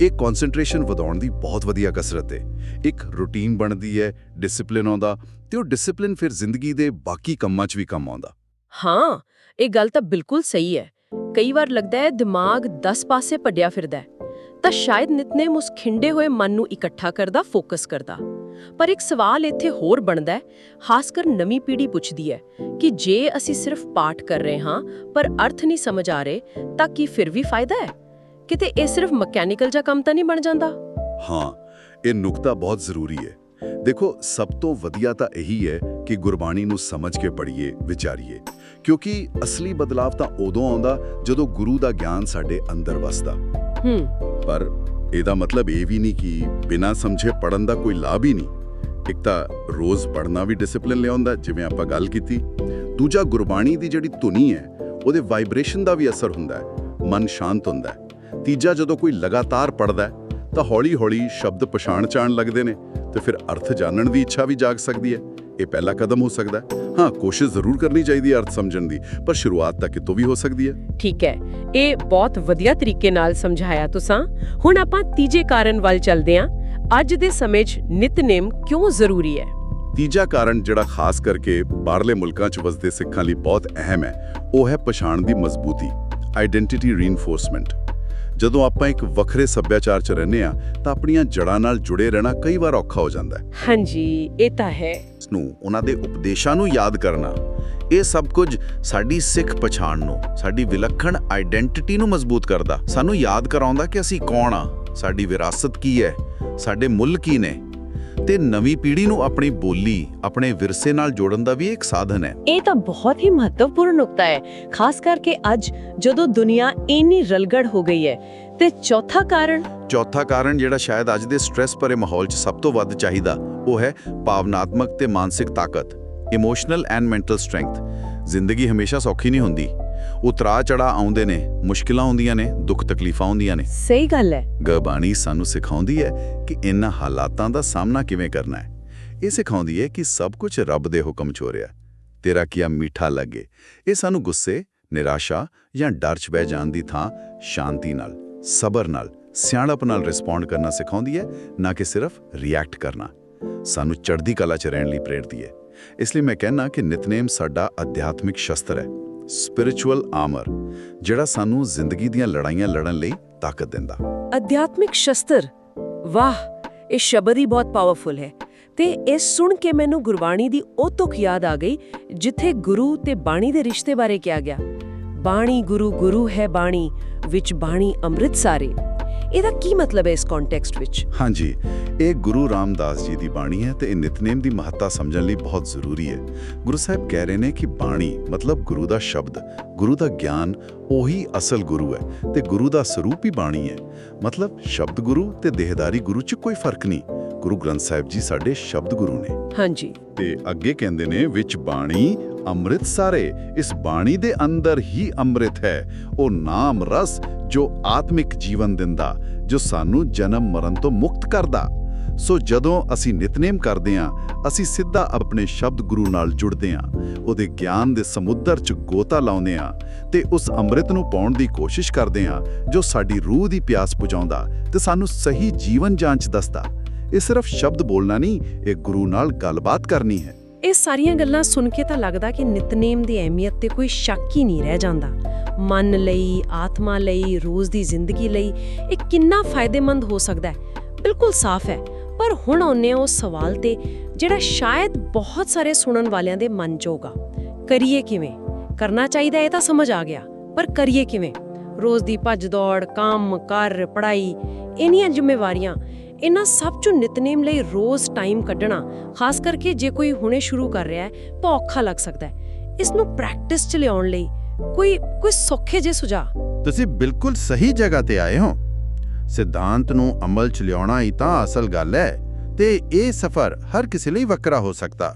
ਇਹ ਕਨਸੈਂਟਰੇਸ਼ਨ ਵਧਾਉਣ ਦੀ ਬਹੁਤ ਵਧੀਆ ਕਸਰਤ ਹੈ। ਇੱਕ ਰੁਟੀਨ ਬਣਦੀ ਹੈ ਡਿਸਪਲਿਨ ਆਉਂਦਾ ਤੇ ਉਹ ਡਿਸਪਲਿਨ ਫਿਰ ਜ਼ਿੰਦਗੀ ਦੇ ਬਾਕੀ ਕੰਮਾਂ 'ਚ ਵੀ ਕੰਮ ਆਉਂਦਾ। ਹਾਂ ਇਹ ਗੱਲ ਤਾਂ ਬਿਲਕੁਲ ਸਹੀ ਹੈ। ਕਈ ਵਾਰ ਲੱਗਦਾ ਹੈ ਦਿਮਾਗ 10 ਪਾਸੇ ਭੱਡਿਆ ਫਿਰਦਾ ਹੈ। ਤਾਂ ਸ਼ਾਇਦ ਨਿਤਨੇਮ ਉਸ ਖਿੰਡੇ ਹੋਏ ਮਨ ਨੂੰ ਇਕੱਠਾ ਕਰਦਾ ਫੋਕਸ ਕਰਦਾ। ਪਰ ਇੱਕ ਸਵਾਲ ਇੱਥੇ ਹੋਰ ਬਣਦਾ ਹੈ ਖਾਸ ਕਰ ਨਵੀਂ ਪੀੜ੍ਹੀ ਪੁੱਛਦੀ ਹੈ ਕਿ ਜੇ ਅਸੀਂ ਸਿਰਫ ਪਾਠ ਕਰ ਰਹੇ ਹਾਂ ਪਰ ਅਰਥ ਨਹੀਂ ਸਮਝ ਆ ਰਹੇ ਤਾਂ ਕੀ ਫਿਰ ਵੀ ਫਾਇਦਾ ਹੈ? ਕਿਤੇ ਇਹ ਸਿਰਫ ਮਕੈਨੀਕਲ ਜਿਹਾ ਕੰਮ ਤਾਂ ਨਹੀਂ ਬਣ ਜਾਂਦਾ? ਹਾਂ ਇਹ ਨੁਕਤਾ ਬਹੁਤ ਜ਼ਰੂਰੀ ਹੈ। ਦੇਖੋ ਸਭ ਤੋਂ ਵਧੀਆ ਤਾਂ ਇਹੀ ਹੈ ਕਿ ਗੁਰਬਾਣੀ ਨੂੰ ਸਮਝ ਕੇ ਪੜ੍ਹੀਏ ਵਿਚਾਰੀਏ। ਕਿਉਂਕਿ ਅਸਲੀ ਬਦਲਾਵ ਤਾਂ ਉਦੋਂ ਆਉਂਦਾ ਜਦੋਂ ਗੁਰੂ ਦਾ ਗਿਆਨ ਸਾਡੇ ਅੰਦਰ ਵਸਦਾ। ਹੂੰ। ਪਰ ਇਹਦਾ ਮਤਲਬ ਇਹ ਵੀ ਨਹੀਂ ਕਿ ਬਿਨਾਂ ਸਮਝੇ ਪੜਨ ਦਾ ਕੋਈ ਲਾਭ ਹੀ ਨਹੀਂ। ਇੱਕ ਤਾਂ ਰੋਜ਼ ਪੜਨਾ ਵੀ ਡਿਸਪਲਿਨ ਲਿਆਉਂਦਾ ਜਿਵੇਂ ਆਪਾਂ ਗੱਲ ਕੀਤੀ। ਦੂਜਾ ਗੁਰਬਾਣੀ ਦੀ ਜਿਹੜੀ ਧੁਨੀ ਹੈ, ਉਹਦੇ ਵਾਈਬ੍ਰੇਸ਼ਨ ਦਾ ਵੀ ਅਸਰ ਹੁੰਦਾ ਹੈ, ਮਨ ਸ਼ਾਂਤ ਹੁੰਦਾ ਹੈ। ਤੀਜਾ, ਜਦੋਂ ਕੋਈ ਲਗਾਤਾਰ ਪੜਦਾ ਹੈ, ਤਾਂ ਹੌਲੀ-ਹੌਲੀ ਸ਼ਬਦ ਪਛਾਣ ਚਾਣ ਲੱਗਦੇ ਨੇ ਤੇ ਫਿਰ ਅਰਥ ਜਾਣਨ ਦੀ ਇੱਛਾ ਵੀ ਜਾਗ ਸਕਦੀ ਹੈ। ਇਹ ਪਹਿਲਾ ਕਦਮ ਹੋ ਸਕਦਾ ਹੈ। ਹਾਂ ਕੋਸ਼ਿਸ਼ ਜ਼ਰੂਰ ਕਰਨੀ ਚਾਹੀਦੀ ਹੈ ਅਰਥ ਸਮਝਣ ਦੀ ਪਰ ਸ਼ੁਰੂਆਤ ਤਾਂ ਕਿਤੋਂ ਵੀ ਹੋ ਸਕਦੀ ਹੈ। ਠੀਕ ਹੈ। ਇਹ ਬਹੁਤ ਵਧੀਆ ਤਰੀਕੇ ਨਾਲ ਸਮਝਾਇਆ ਤੁਸਾਂ। ਹੁਣ ਆਪਾਂ ਤੀਜੇ ਕਾਰਨ ਵੱਲ ਚੱਲਦੇ ਹਾਂ। ਅੱਜ ਦੇ ਸਮੇਂ 'ਚ ਨਿਤਨੇਮ ਕਿਉਂ ਜ਼ਰੂਰੀ ਹੈ? ਤੀਜਾ ਕਾਰਨ ਜਿਹੜਾ ਖਾਸ ਕਰਕੇ ਬਾਹਰਲੇ ਮੁਲਕਾਂ 'ਚ ਵਸਦੇ ਸਿੱਖਾਂ ਲਈ ਬਹੁਤ ਅਹਿਮ ਹੈ ਉਹ ਹੈ ਪਛਾਣ ਦੀ ਮਜ਼ਬੂਤੀ ਆਇਡੈਂਟੀਟੀ ਰੀਇਨਫੋਰਸਮੈਂਟ ਜਦੋਂ ਆਪਾਂ ਇੱਕ ਵੱਖਰੇ ਸੱਭਿਆਚਾਰ 'ਚ ਰਹਿੰਦੇ ਆ ਤਾਂ ਆਪਣੀਆਂ ਜੜਾਂ ਨਾਲ ਜੁੜੇ ਰਹਿਣਾ ਕਈ ਵਾਰ ਔਖਾ ਹੋ ਜਾਂਦਾ ਹੈ। ਹਾਂਜੀ ਇਹ ਤਾਂ ਹੈ। ਨੂੰ ਉਹਨਾਂ ਦੇ ਉਪਦੇਸ਼ਾਂ ਨੂੰ ਯਾਦ ਕਰਨਾ। ਇਹ ਸਭ ਕੁਝ ਸਾਡੀ ਸਿੱਖ ਪਛਾਣ ਨੂੰ ਸਾਡੀ ਵਿਲੱਖਣ ਆਇਡੈਂਟੀਟੀ ਨੂੰ ਮਜ਼ਬੂਤ ਕਰਦਾ। ਸਾਨੂੰ ਯਾਦ ਕਰਾਉਂਦਾ ਕਿ ਅਸੀਂ ਕੌਣ ਆ ਸਾਡੀ ਵਿਰਾਸਤ ਕੀ ਹੈ ਸਾਡੇ ਮੁੱਲ ਕੀ ਨੇ। ਤੇ ਨਵੀਂ ਪੀੜ੍ਹੀ ਨੂੰ ਆਪਣੀ ਬੋਲੀ ਆਪਣੇ ਵਿਰਸੇ ਨਾਲ ਜੋੜਨ ਦਾ ਵੀ ਇੱਕ ਸਾਧਨ ਹੈ। ਇਹ ਤਾਂ ਬਹੁਤ ਹੀ ਮਹੱਤਵਪੂਰਨ ਨੁਕਤਾ ਹੈ ਖਾਸ ਕਰਕੇ ਅੱਜ ਜਦੋਂ ਦੁਨੀਆ ਇੰਨੀ ਰਲਗੜ ਹੋ ਗਈ ਹੈ। ਤੇ ਚੌਥਾ ਕਾਰਨ? ਚੌਥਾ ਕਾਰਨ ਜਿਹੜਾ ਸ਼ਾਇਦ ਅੱਜ ਦੇ ਸਟ੍ਰੈਸ ਭਰੇ ਮਾਹੌਲ 'ਚ ਸਭ ਤੋਂ ਵੱਧ ਚਾਹੀਦਾ ਉਹ ਹੈ ਭਾਵਨਾਤਮਕ ਤੇ ਮਾਨਸਿਕ ਤਾਕਤ ਇਮੋਸ਼ਨਲ ਐਂਡ ਮੈਂਟਲ ਸਟਰੈਂਥ ਜ਼ਿੰਦਗੀ ਹਮੇਸ਼ਾ ਸੌਖੀ ਨਹੀਂ ਹੁੰਦੀ। ਉਤਰਾ ਚੜਾ ਆਉਂਦੇ ਨੇ ਮੁਸ਼ਕਿਲਾਂ ਆਉਂਦੀਆਂ ਨੇ ਦੁੱਖ ਤਕਲੀਫਾਂ ਆਉਂਦੀਆਂ ਨੇ। ਸਹੀ ਗੱਲ ਹੈ। ਗੁਰਬਾਣੀ ਸਾਨੂੰ ਸਿਖਾਉਂਦੀ ਹੈ ਕਿ ਇਨ੍ਹਾਂ ਹਾਲਾਤਾਂ ਦਾ ਸਾਹਮਣਾ ਕਿਵੇਂ ਕਰਨਾ ਹੈ। ਇਹ ਸਿਖਾਉਂਦੀ ਹੈ ਕਿ ਸਭ ਕੁਝ ਰੱਬ ਦੇ ਹੁਕਮ 'ਚ ਹੋ ਰਿਹਾ ਤੇਰਾ ਕੀਆ ਮਿੱਠਾ ਲੱਗੇ। ਇਹ ਸਾਨੂੰ ਗੁੱਸੇ ਨਿਰਾਸ਼ਾ ਜਾਂ ਡਰ 'ਚ ਬਹਿ ਜਾਣ ਦੀ ਥਾਂ ਸ਼ਾਂਤੀ ਨਾਲ ਸਬਰ ਨਾਲ ਸਿਆਣਪ ਨਾਲ ਰਿਸਪੌਂਡ ਕਰਨਾ ਸਿਖਾਉਂਦੀ ਹੈ ਨਾ ਕਿ ਸਿਰਫ ਰਿਐਕਟ ਕਰਨਾ। ਸਾਨੂੰ ਚੜ੍ਹਦੀ ਕਲਾ 'ਚ ਰਹਿਣ ਲਈ ਪ੍ਰੇਰਦੀ ਹੈ। ਇਸ ਲਈ ਮੈਂ ਕਹਿਣਾ ਕਿ ਨਿਤਨੇਮ ਸਾਡਾ ਅਧਿਆਤਮਿਕ ਸ਼ਸਤਰ ਹੈ ਸਪਿਰਚੁਅਲ ਆਮਰ ਜਿਹੜਾ ਸਾਨੂੰ ਜ਼ਿੰਦਗੀ ਦੀਆਂ ਲੜਾਈਆਂ ਲੜਨ ਲਈ ਤਾਕਤ ਦਿੰਦਾ। ਅਧਿਆਤਮਿਕ ਸ਼ਸਤਰ? ਵਾਹ! ਇਹ ਸ਼ਬਦ ਹੀ ਬਹੁਤ ਪਾਵਰਫੁਲ ਹੈ। ਤੇ ਇਹ ਸੁਣ ਕੇ ਮੈਨੂੰ ਗੁਰਬਾਣੀ ਦੀ ਉਹ ਤੁਕ ਯਾਦ ਆ ਗਈ, ਜਿੱਥੇ ਗੁਰੂ ਤੇ ਬਾਣੀ ਦੇ ਰਿਸ਼ਤੇ ਬਾਰੇ ਕਿਹਾ ਗਿਆ। ਬਾਣੀ ਗੁਰੂ ਗੁਰੂ ਹੈ ਬਾਣੀ, ਵਿੱਚ ਬਾਣੀ ਅੰਮ੍ਰਿਤ ਸਾਰੇ ਇਹਦਾ ਕੀ ਮਤਲਬ ਹੈ ਇਸ ਕੰਟੈਕਸਟ ਵਿੱਚ? ਹਾਂਜੀ, ਇਹ ਗੁਰੂ ਰਾਮਦਾਸ ਜੀ ਦੀ ਬਾਣੀ ਹੈ ਤੇ ਇਹ ਨਿਤਨੇਮ ਦੀ ਮਹੱਤਤਾ ਸਮਝਣ ਲਈ ਬਹੁਤ ਜ਼ਰੂਰੀ ਹੈ। ਗੁਰੂ ਸਾਹਿਬ ਕਹਿ ਰਹੇ ਨੇ ਕਿ ਬਾਣੀ ਮਤਲਬ ਗੁਰੂ ਦਾ ਸ਼ਬਦ, ਗੁਰੂ ਦਾ ਗਿਆਨ, ਉਹੀ ਅਸਲ ਗੁਰੂ ਹੈ ਤੇ ਗੁਰੂ ਦਾ ਸਰੂਪ ਹੀ ਬਾਣੀ ਹੈ। ਮਤਲਬ ਸ਼ਬਦ ਗੁਰੂ ਤੇ ਦੇਹਦਾਰੀ ਗੁਰੂ 'ਚ ਕੋਈ ਫ਼ਰਕ ਨਹੀਂ। ਗੁਰੂ ਗ੍ਰੰਥ ਸਾਹਿਬ ਜੀ ਸਾਡੇ ਸ਼ਬਦ ਗੁਰੂ ਨੇ। ਹਾਂਜੀ। ਤੇ ਅੱਗੇ ਕਹਿੰਦੇ ਨੇ ਵਿੱਚ ਬਾਣੀ ਅੰਮ੍ਰਿਤ ਸਾਰੇ ਇਸ ਬਾਣੀ ਦੇ ਅੰਦਰ ਹੀ ਅੰਮ੍ਰਿਤ ਹੈ। ਉਹ ਨਾਮ ਰਸ ਜੋ ਆਤਮਿਕ ਜੀਵਨ ਦਿੰਦਾ ਜੋ ਸਾਨੂੰ ਜਨਮ ਮਰਨ ਤੋਂ ਮੁਕਤ ਕਰਦਾ। ਸੋ ਜਦੋਂ ਅਸੀਂ ਨਿਤਨੇਮ ਕਰਦੇ ਹਾਂ ਅਸੀਂ ਸਿੱਧਾ ਆਪਣੇ ਸ਼ਬਦ ਗੁਰੂ ਨਾਲ ਜੁੜਦੇ ਹਾਂ। ਉਹਦੇ ਗਿਆਨ ਦੇ ਸਮੁੰਦਰ 'ਚ ਗੋਤਾ ਲਾਉਂਦੇ ਹਾਂ ਤੇ ਉਸ ਅੰਮ੍ਰਿਤ ਨੂੰ ਪਾਉਣ ਦੀ ਕੋਸ਼ਿਸ਼ ਕਰਦੇ ਹਾਂ ਜੋ ਸਾਡੀ ਰੂਹ ਦੀ ਪਿਆਸ ਬੁਝਾਉਂਦਾ ਤੇ ਸਾਨੂੰ ਸਹੀ ਜੀਵਨ ਜਾਂਚ ਦੱਸਦਾ। ਇਹ ਸਿਰਫ ਸ਼ਬਦ ਬੋਲਣਾ ਨਹੀਂ, ਇਹ ਗੁਰੂ ਨਾਲ ਗੱਲਬਾਤ ਕਰਨੀ ਹੈ। ਇਹ ਸਾਰੀਆਂ ਗੱਲਾਂ ਸੁਣ ਕੇ ਤਾਂ ਲੱਗਦਾ ਕਿ ਨਿਤਨੇਮ ਦੀ ਅਹਿਮੀਅਤ ਤੇ ਕੋਈ ਸ਼ੱਕ ਹੀ ਨਹੀਂ ਰਹਿ ਜਾਂਦਾ। ਮਨ ਲਈ, ਆਤਮਾ ਲਈ, ਰੋਜ਼ ਦੀ ਜ਼ਿੰਦਗੀ ਲਈ ਇਹ ਕਿੰਨਾ ਫਾਇਦੇਮੰਦ ਹੋ ਸਕਦਾ ਹੈ। ਬਿਲਕੁਲ ਸਾਫ਼ ਹੈ, ਪਰ ਹੁਣ ਆਉਂਦੇ ਹਾਂ ਉਸ ਸਵਾਲ ਤੇ, ਜਿਹੜਾ ਸ਼ਾਇਦ ਬਹੁਤ ਸਾਰੇ ਸੁਣਨ ਵਾਲਿਆਂ ਦੇ ਮਨ 'ਚ ਹੋਗਾ ਕਰੀਏ ਕਿਵੇਂ? ਕਰਨਾ ਚਾਹੀਦਾ ਇਹ ਤਾਂ ਸਮਝ ਆ ਗਿਆ, ਪਰ ਕਰੀਏ ਕਿਵੇਂ? ਰੋਜ਼ ਦੀ ਭੱਜ ਦੌੜ, ਕੰਮ ਕਰ ਪੜ੍ਹਾਈ, ਇੰਨੀਆਂ ਜ਼ਿੰਮੇਵਾਰੀਆਂ ਇਹਨਾਂ ਸਭ ਚੋਂ ਨਿਤਨੇਮ ਲਈ ਰੋਜ਼ ਟਾਈਮ ਕੱਢਣਾ, ਖਾਸ ਕਰਕੇ ਜੇ ਕੋਈ ਹੁਣੇ ਸ਼ੁਰੂ ਕਰ ਰਿਹਾ ਹੈ, ਤਾਂ ਔਖਾ ਲੱਗ ਸਕਦਾ ਹੈ। ਇਸ ਨੂੰ ਪ੍ਰੈਕਟਿਸ 'ਚ ਲਿਆਉਣ ਲਈ ਕੋਈ ਕੋਈ ਸੌਖੇ ਜਿਹੇ ਸੁਝਾਅ? ਤੁਸੀਂ ਬਿਲਕੁਲ ਸਹੀ ਜਗ੍ਹਾ ਤੇ ਆਏ ਹੋ। ਸਿਧਾਂਤ ਨੂੰ ਅਮਲ 'ਚ ਲਿਆਉਣਾ ਹੀ ਤਾਂ ਅਸਲ ਗੱਲ ਹੈ ਤੇ ਇਹ ਸਫ਼ਰ ਹਰ ਕਿਸੇ ਲਈ ਵੱਖਰਾ ਹੋ ਸਕਦਾ।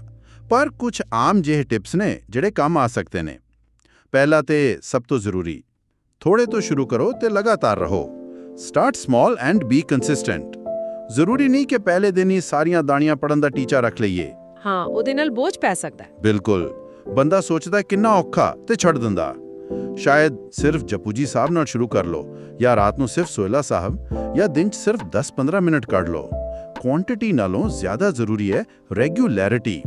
ਪਰ ਕੁਝ ਆਮ ਜਿਹੇ ਟਿਪਸ ਨੇ ਜਿਹੜੇ ਕੰਮ ਆ ਸਕਦੇ ਨੇ। ਪਹਿਲਾ ਤੇ ਸਭ ਤੋਂ ਜ਼ਰੂਰੀ ਥੋੜੇ ਤੋਂ ਸ਼ੁਰੂ ਕਰੋ ਤੇ ਲਗਾਤਾਰ ਰਹੋ। Start small and be consistent ਜ਼ਰੂਰੀ ਨਹੀਂ ਕਿ ਪਹਿਲੇ ਦਿਨ ਹੀ ਸਾਰੀਆਂ ਦਾਣੀਆਂ ਪੜਨ ਦਾ ਟੀਚਾ ਰੱਖ ਲਈਏ। ਹਾਂ ਉਹਦੇ ਨਾਲ ਬੋਝ ਪੈ ਸਕਦਾ ਹੈ। ਬਿਲਕੁਲ। ਬੰਦਾ ਸੋਚਦਾ ਕਿੰਨਾ ਔਖਾ ਤੇ ਛੱਡ ਦਿੰਦਾ। ਸ਼ਾਇਦ ਸਿਰਫ ਜਪੂ ਜੀ ਸਾਹਿਬ ਨਾਲ ਸ਼ੁਰੂ ਕਰ ਲਓ ਜਾਂ ਰਾਤ ਨੂੰ ਸਿਰਫ ਸੋਹਿਲਾ ਸਾਹਿਬ ਜਾਂ ਦਿਨ 'ਚ ਸਿਰਫ 10-15 ਮਿੰਟ ਕੱਢ ਲਓ। ਕੁਆਂਟੀਟੀ ਨਾਲੋਂ ਜ਼ਿਆਦਾ ਜ਼ਰੂਰੀ ਹੈ ਰੈਗੂਲੈਰਿਟੀ